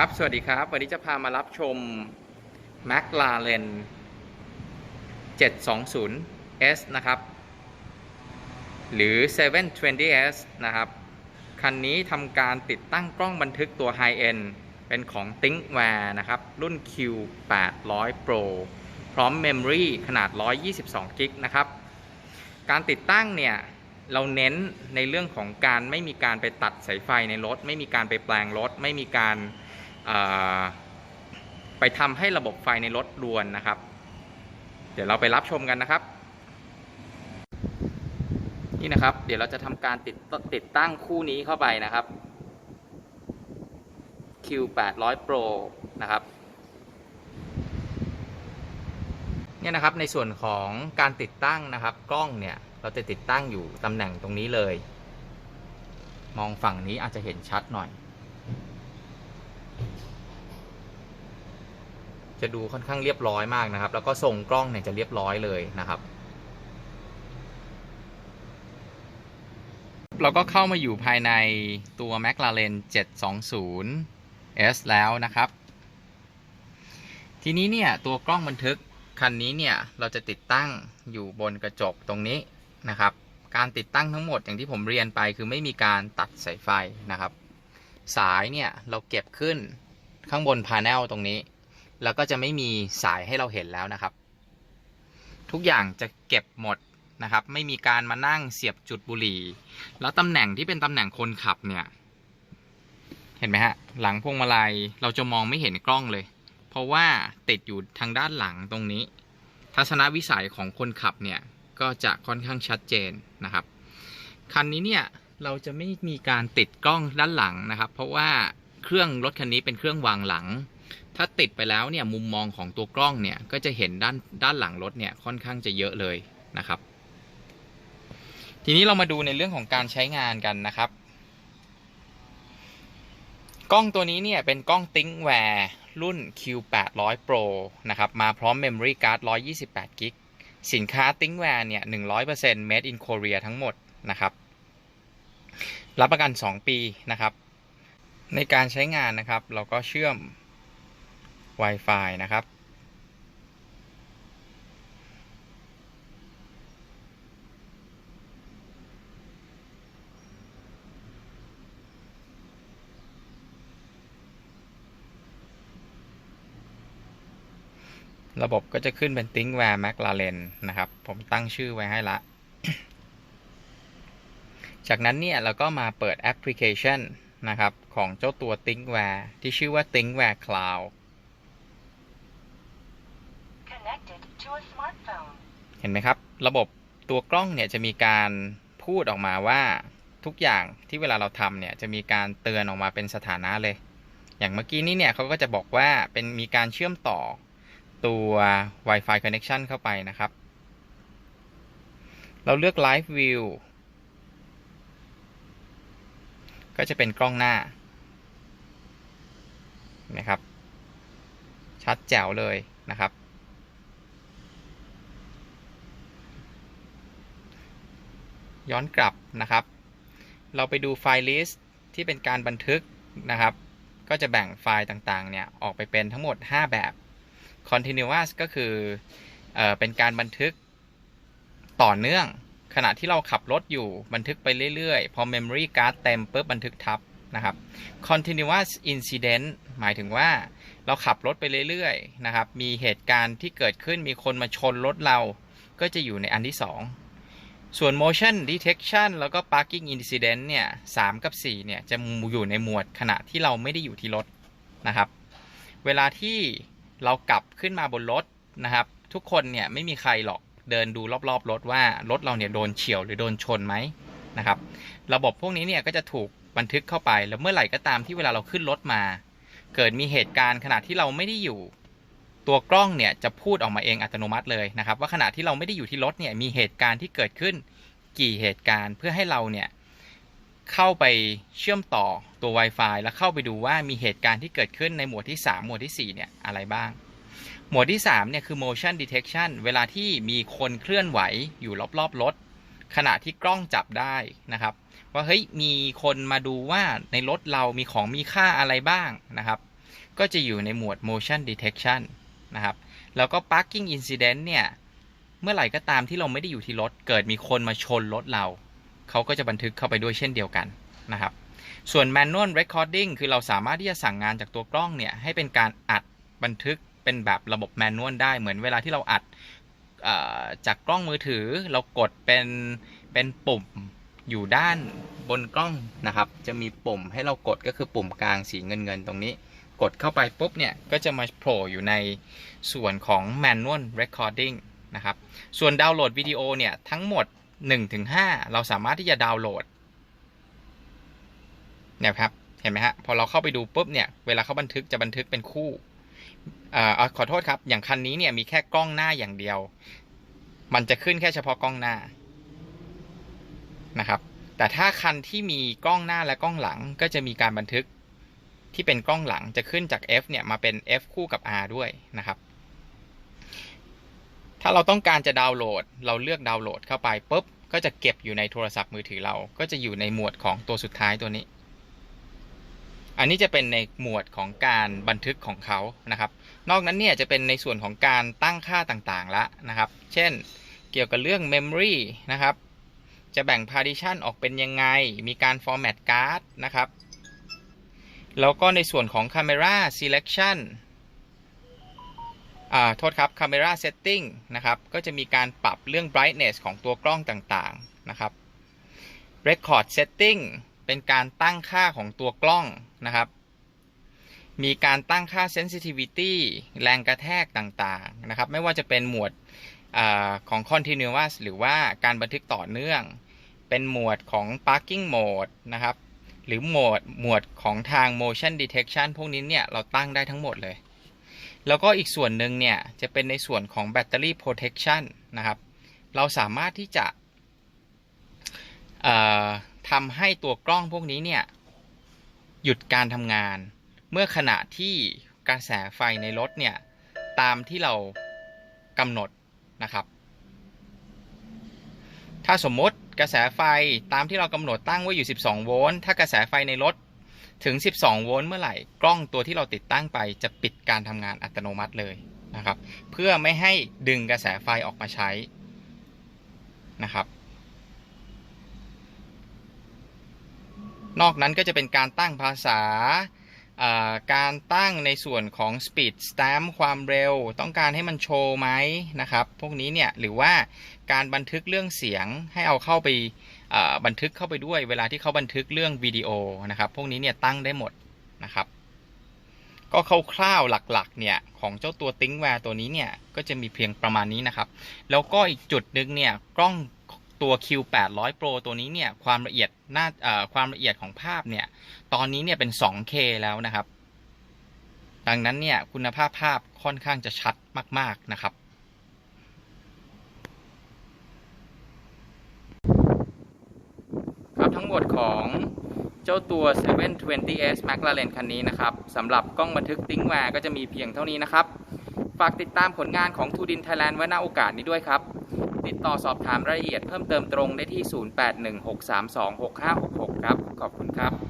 ครับ สวัสดีครับ วันนี้จะพามารับชม McLaren 720S นะครับ หรือ 720S นะครับ คันนี้ทำการติดตั้งกล้องบันทึกตัว High End เป็นของ ThinkWare นะครับ รุ่น Q 800 Pro พร้อม Memory ขนาด 122 g b นะครับ การติดตั้งเนี่ย เราเน้นในเรื่องของการไม่มีการไปตัดสายไฟในรถ ไม่มีการไปแปลงรถ ไม่มีการ ไปทำให้ระบบไฟในรถรวนนะครับ เดี๋ยวเราไปรับชมกันนะครับ นี่นะครับ เดี๋ยวเราจะทำการติดติดตั้งคู่นี้เข้าไปนะครับ Q 800 Pro นะครับเนี่ยนะครับในส่วนของการติดตั้งนะครับ กล้องเนี่ยเราจะติดตั้งอยู่ตำแหน่งตรงนี้เลย มองฝั่งนี้อาจจะเห็นชัดหน่อย จะดูค่อนข้างเรียบร้อยมากนะครับ แล้วก็ทรงกล้องเนี่ยจะเรียบร้อยเลยนะครับ เราก็เข้ามาอยู่ภายในตัว McLaren 720S แล้วนะครับ ทีนี้เนี่ยตัวกล้องบันทึกคันนี้เนี่ยเราจะติดตั้งอยู่บนกระจกตรงนี้นะครับ การติดตั้งทั้งหมดอย่างที่ผมเรียนไปคือไม่มีการตัดสายไฟนะครับ สายเนี่ยเราเก็บขึ้นข้างบนพาแนลตรงนี้ แล้วก็จะไม่มีสายให้เราเห็นแล้วนะครับ ทุกอย่างจะเก็บหมดนะครับ ไม่มีการมานั่งเสียบจุดบุหรี่ แล้วตำแหน่งที่เป็นตำแหน่งคนขับเนี่ย เห็นไหมฮะ หลังพวงมาลัยเราจะมองไม่เห็นกล้องเลย เพราะว่าติดอยู่ทางด้านหลังตรงนี้ ทัศนวิสัยของคนขับเนี่ยก็จะค่อนข้างชัดเจนนะครับ คันนี้เนี่ยเราจะไม่มีการติดกล้องด้านหลังนะครับ เพราะว่าเครื่องรถคันนี้เป็นเครื่องวางหลัง ถ้าติดไปแล้วเนี่ยมุมมองของตัวกล้องเนี่ยก็จะเห็นด้านด้านหลังรถเนี่ยค่อนข้างจะเยอะเลยนะครับ ทีนี้เรามาดูในเรื่องของการใช้งานกันนะครับ กล้องตัวนี้เนี่ยเป็นกล้อง ThinkWare รุ่น Q 800 Pro นะครับมาพร้อม Memory Card 128 g b สินค้า ThinkWare เนี่ย 100% Made in Korea ทั้งหมดนะครับ รับประกัน 2 ปีนะครับ ในการใช้งานนะครับ เราก็เชื่อม Wi-Fi นะครับ ระบบก็จะขึ้นเป็น ThinkWare McLaren นะครับ ผมตั้งชื่อไว้ให้ละ จากนั้นเนี่ย เราก็มาเปิดแอปพลิเคชันนะครับ ของเจ้าตัว ThinkWare ที่ชื่อว่า ThinkWare Cloud เห็นไหมครับ ระบบตัวกล้องเนี่ยจะมีการพูดออกมาว่าทุกอย่างที่เวลาเราทำเนี่ยจะมีการเตือนออกมาเป็นสถานะเลย อย่างเมื่อกี้นี้เนี่ยเขาก็จะบอกว่าเป็นมีการเชื่อมต่อตัว Wi-Fi connection เข้าไปนะครับ เราเลือก Live View ก็จะเป็นกล้องหน้านะครับ ชัดแจ๋วเลยนะครับ ย้อนกลับนะครับ เราไปดูไฟล์ list ที่เป็นการบันทึกนะครับ ก็จะแบ่งไฟล์ต่างๆเนี่ยออกไปเป็นทั้งหมด 5 แบบ continuous ก็คือเออเป็นการบันทึกต่อเนื่อง ขณะที่เราขับรถอยู่บันทึกไปเรื่อยๆ พอ memory card เต็มปุ๊บบันทึกทับนะครับ continuous incident หมายถึงว่าเราขับรถไปเรื่อยๆนะครับ มีเหตุการณ์ที่เกิดขึ้นมีคนมาชนรถเรา ก็จะอยู่ในอันที่ 2 ส่วน motion detection แล้วก็ parking incident เนี่ย3กับ 4 เนี่ย จะอยู่ในหมวดขณะที่เราไม่ได้อยู่ที่รถนะครับ เวลาที่เรากลับขึ้นมาบนรถนะครับ ทุกคนเนี่ยไม่มีใครหรอกเดินดูรอบๆรถว่ารถเราเนี่ยโดนเฉียวหรือโดนชนไหมนะครับ ระบบพวกนี้เนี่ยก็จะถูกบันทึกเข้าไป แล้วเมื่อไหร่ก็ตามที่เวลาเราขึ้นรถมา เกิดมีเหตุการณ์ขณะที่เราไม่ได้อยู่ ตัวกล้องเนี่ยจะพูดออกมาเองอัตโนมัติเลยนะครับ ว่าขณะที่เราไม่ได้อยู่ที่รถเนี่ยมีเหตุการณ์ที่เกิดขึ้นกี่เหตุการณ์เพื่อให้เราเนี่ยเข้าไปเชื่อมต่อตัว Wi-Fi แล้วเข้าไปดูว่ามีเหตุการณ์ที่เกิดขึ้นในหมวดที่ 3 หมวดที่ 4 เนี่ยอะไรบ้าง หมวดที่ 3 เนี่ยคือ motion detection เวลาที่มีคนเคลื่อนไหวอยู่รอบๆรถขณะที่กล้องจับได้นะครับ ว่าเฮ้ยมีคนมาดูว่าในรถเรามีของมีค่าอะไรบ้างนะครับ ก็จะอยู่ในหมวด motion detection นะครับ แล้วก็ parking incident เนี่ย เมื่อไหร่ก็ตามที่เราไม่ได้อยู่ที่รถ เกิดมีคนมาชนรถเรา เขาก็จะบันทึกเข้าไปด้วยเช่นเดียวกันนะครับ ส่วน manual recording คือเราสามารถที่จะสั่งงานจากตัวกล้องเนี่ย ให้เป็นการอัดบันทึกเป็นแบบระบบ manual ได้เหมือนเวลาที่เราอัดจากกล้องมือถือเรากดเป็นเป็นปุ่มอยู่ด้านบนกล้องนะครับ จะมีปุ่มให้เรากดก็คือปุ่มกลางสีเงินเงินๆตรงนี้ กดเข้าไปปุ๊บเนี่ย ก็จะมาโผล่อยู่ในส่วนของ manual recording นะครับ ส่วนดาวน์โหลดวิดีโอเนี่ย ทั้งหมด 1-5 เราสามารถที่จะดาวน์โหลดเนี่ยครับ เห็นไหมฮะ พอเราเข้าไปดูปุ๊บเนี่ย เวลาเขาบันทึกจะบันทึกเป็นคู่เอ่อขอโทษครับ อย่างคันนี้เนี่ยมีแค่กล้องหน้าอย่างเดียว มันจะขึ้นแค่เฉพาะกล้องหน้านะครับ แต่ถ้าคันที่มีกล้องหน้าและกล้องหลังก็จะมีการบันทึก ที่เป็นกล้องหลังจะขึ้นจาก F เนี่ยมาเป็น F คู่กับ R ด้วยนะครับ ถ้าเราต้องการจะดาวน์โหลด เราเลือกดาวน์โหลดเข้าไปปุ๊บก็จะเก็บอยู่ในโทรศัพท์มือถือเรา ก็จะอยู่ในหมวดของตัวสุดท้ายตัวนี้ อันนี้จะเป็นในหมวดของการบันทึกของเขานะครับ นอกนั้นเนี่ยจะเป็นในส่วนของการตั้งค่าต่างๆละนะครับ เช่น เกี่ยวกับเรื่อง Memory นะครับ จะแบ่ง partition ออกเป็นยังไง มีการ format card นะครับ แล้วก็ในส่วนของ camera selection อ่า โทษครับ camera setting นะครับ ก็จะมีการปรับเรื่อง brightness ของตัวกล้องต่างๆ นะครับ record setting เป็นการตั้งค่าของตัวกล้องนะครับ มีการตั้งค่า sensitivity แรงกระแทกต่างๆ นะครับ ไม่ว่าจะเป็นหมวดอของ continuous หรือว่าการบันทึกต่อเนื่อง เป็นหมวดของ parking mode นะครับ หรือโหมดหมวดของทาง motion detection พวกนี้เนี่ย เราตั้งได้ทั้งหมดเลย แล้วก็อีกส่วนหนึ่งเนี่ย จะเป็นในส่วนของ battery protection นะครับ เราสามารถที่จะทำให้ตัวกล้องพวกนี้เนี่ย หยุดการทำงาน เมื่อขณะที่กระแสไฟในรถเนี่ย ตามที่เรากำหนดนะครับ ถ้าสมมติกระแสไฟตามที่เรากำหนดตั้งไว้อยู่ 12 โวลต์ ถ้ากระแสไฟในรถถึง 12 โวลต์เมื่อไหร่ กล้องตัวที่เราติดตั้งไปจะปิดการทำงานอัตโนมัติเลยนะครับ เพื่อไม่ให้ดึงกระแสไฟออกมาใช้นะครับ นอกนั้นก็จะเป็นการตั้งภาษาอ่า การตั้งในส่วนของ speed stamp ความเร็ว ต้องการให้มันโชว์ไหมนะครับ พวกนี้เนี่ยหรือว่าการบันทึกเรื่องเสียงให้เอาเข้าไปบันทึกเข้าไปด้วย เวลาที่เขาบันทึกเรื่องวิดีโอนะครับ พวกนี้เนี่ยตั้งได้หมดนะครับ ก็คร่าวๆหลักๆเนี่ยของเจ้าตัว ThinkWare ตัวนี้เนี่ยก็จะมีเพียงประมาณนี้นะครับ แล้วก็อีกจุดนึงเนี่ยกล้อง ตัว Q800 Pro ตัวนี้เนี่ยความละเอียดหน้าความละเอียดของภาพเนี่ยตอนนี้เนี่ยเป็น 2K แล้วนะครับ ดังนั้นเนี่ยคุณภาพภาพค่อนข้างจะชัดมาก ๆนะครับครับทั้งหมดของเจ้าตัว 720S McLaren คันนี้นะครับสำหรับกล้องบันทึกติ้งแวร์ก็จะมีเพียงเท่านี้นะครับ ฝากติดตามผลงานของทูดินไทยแลนด์ไว้ณโอกาสนี้ด้วยครับ ติดต่อสอบถามรายละเอียดเพิ่มเติมตรงได้ที่ 0816326566 ครับ ขอบคุณครับ